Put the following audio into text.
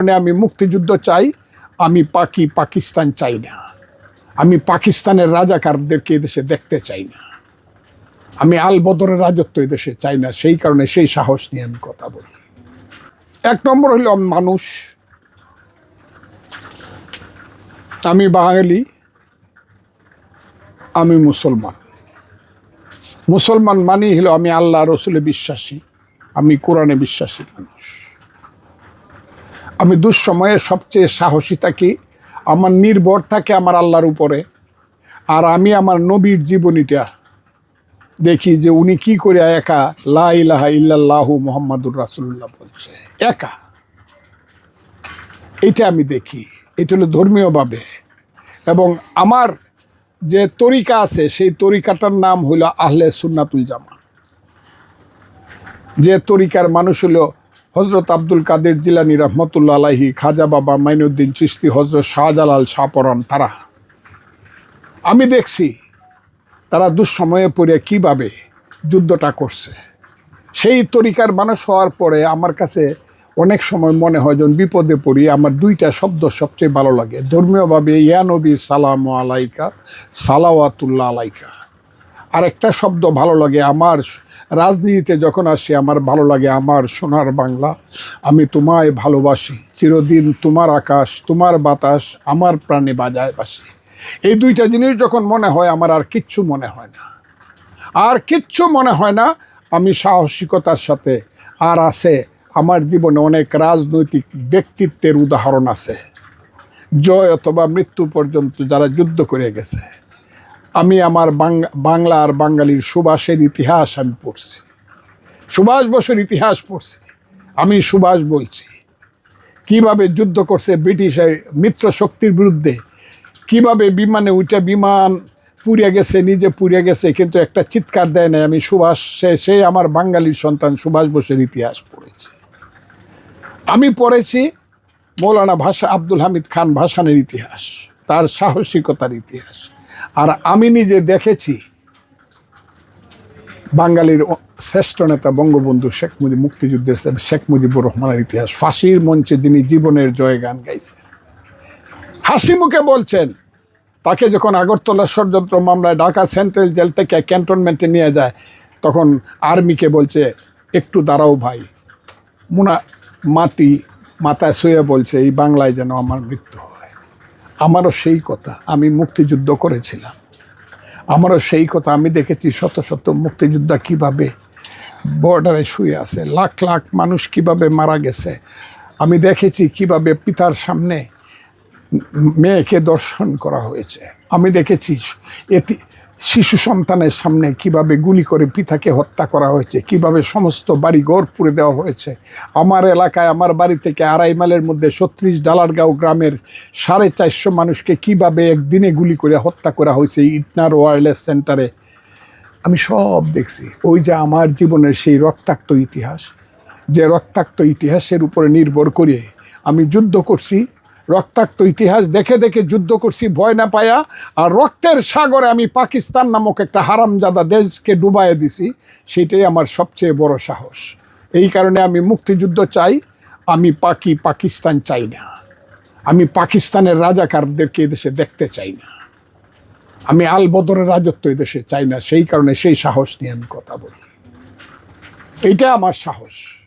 কারণে আমি মুক্তিযুদ্ধ চাই, আমি পাকি পাকিস্তান চাই না। আমি পাকিস্তানের রাজাকারদেরকে এদেশে দেখতে চাই না। আমি আল বদরের রাজত্ব এদেশে চাই না, সেই কারণে সেই সাহস নিয়ে আমি কথা বলি। এক নম্বর আমি মানুষ। আমি বাঙালি। আমি মুসলমান। মুসলমান মানি হলো আমি আল্লাহ রসুলে বিশ্বাসী। আমি কোরআনে বিশ্বাসী মানুষ। আমি দুঃসময়ে সবচেয়ে সাহসী থাকি, আমার নির্ভর থাকে আমার আল্লাহর উপরে। আর আমি আমার নবীর জীবনীটা দেখি যে উনি কি করে একা লা ইলাহা ইল্লাল্লাহু মোহাম্মদুর রাসুল্লাহ বলছে। একা। এটা আমি দেখি। এটা হলো ধর্মীয়ভাবে এবং আমার যে তরিকা আছে, সেই তরিকাটার নাম হইল আহলে সুন্নাতুল জামা যে তরিকার মানুষ হলো হজরত আব্দুল কাদের জিলানি রহমতুল্লা আলাহি খাজা বাবা মাইনুদ্দিন চিস্তি হজরত শাহজালাল শাহপরান তারা। আমি দেখছি তারা দুঃসময়ে পড়ে কীভাবে যুদ্ধটা করছে। সেই তরিকার মানুষ হওয়ার পরে আমার কাছে অনেক সময় মনে হয় যখন বিপদে পড়ি, আমার দুইটা শব্দ সবচেয়ে ভালো লাগে। ধর্মীয়ভাবে ইয়ানবী সালাম আলাইকা, সালাওয়াতুল্লাহ আলাইকা। আর একটা শব্দ ভালো লাগে আমার রাজনীতিতে যখন আসি, আমার ভালো লাগে আমার সোনার বাংলা। আমি তোমায় ভালোবাসি, চিরদিন তোমার আকাশ, তোমার বাতাস, আমার প্রাণে বাজায় বাসি এই দুইটা জিনিস যখন মনে হয়, আমার আর কিচ্ছু মনে হয় না। আর কিচ্ছু মনে হয় না, আমি সাহসিকতার সাথে। আর আছে, আমার জীবনে অনেক রাজনৈতিক ব্যক্তিত্বের উদাহরণ আছে। জয় অথবা মৃত্যু পর্যন্ত যারা যুদ্ধ করে গেছে। আমি আমার বাংলা আর বাঙালির সুভাষের ইতিহাস আমি পড়ছি। সুভাষ বসুর ইতিহাস পড়ছি। আমি সুভাষ বলছি। কীভাবে যুদ্ধ করছে ব্রিটিশের মিত্র শক্তির বিরুদ্ধে? কীভাবে বিমানে উঠে বিমান পুড়িয়ে গেছে, নিজে পুড়িয়ে গেছে, কিন্তু একটা চিৎকার দেয় নাই, আমি সুভাষ সে সে আমার বাঙালির সন্তান সুভাষ বোসের ইতিহাস পড়েছি। আমি পড়েছি মৌলানা ভাষা আব্দুল হামিদ খান ভাসানের ইতিহাস, তার সাহসিকতার ইতিহাস। আর আমি নিজে দেখেছি বাঙালির শ্রেষ্ঠ নেতা বঙ্গবন্ধু শেখ মুজিব মুক্তিযুদ্ধের শেখ মুজিবুর রহমানের ইতিহাস, ফাঁসির মঞ্চে যিনি জীবনের জয় গান গাইছেন। হাসি মুখে বলছেন, তাকে যখন আগরতলা ষড়যন্ত্র মামলায় ঢাকা সেন্ট্রাল জেল থেকে ক্যান্টনমেন্টে নিয়ে যায়, তখন আর্মিকে বলছে, একটু দাঁড়াও ভাই। মুনা মাটি মাথায় শুয়ে বলছে, এই বাংলায় যেন আমার মৃত্যু আমারও সেই কথা আমি মুক্তিযুদ্ধ করেছিলাম। আমারও সেই কথা আমি দেখেছি শত শত মুক্তিযোদ্ধা কীভাবে বর্ডারে শুয়ে আছে, লাখ লাখ মানুষ কীভাবে মারা গেছে। আমি দেখেছি কীভাবে পিতার সামনে মেয়েকে দর্শন করা হয়েছে। আমি দেখেছি এটি শিশু সন্তানের সামনে কীভাবে গুলি করে পিতাকে হত্যা করা হয়েছে, কীভাবে সমস্ত বাড়ি ঘর পুড়ে দেওয়া হয়েছে। আমার এলাকায়, আমার বাড়ি থেকে আড়াই মাইলের মধ্যে ছত্রিশ ডালারগাঁও গ্রামের সাড়ে চারশো মানুষকে কীভাবে একদিনে গুলি করে হত্যা করা হয়েছে ইটনার ওয়ারলেস সেন্টারে, আমি সব দেখছি। ওই যে আমার জীবনের সেই রক্তাক্ত ইতিহাস, যে রক্তাক্ত ইতিহাসের উপরে নির্ভর করে আমি যুদ্ধ করছি রক্তাক্ত ইতিহাস দেখে দেখে যুদ্ধ করছি, ভয় না পায়া। আর রক্তের সাগরে আমি পাকিস্তান নামক একটা হারামজাদা দেশকে ডুবাইয়ে দিছি, সেটাই আমার সবচেয়ে বড় সাহস। এই কারণে আমি মুক্তিযুদ্ধ চাই, আমি পাকি পাকিস্তান চাই না। আমি পাকিস্তানের রাজাকারদেরকে এদেশে দেখতে চাই না। আমি আল বদরের রাজত্ব এদেশে চাই না, সেই কারণে সেই সাহস নিয়ে আমি কথা বলি। এইটা আমার সাহস।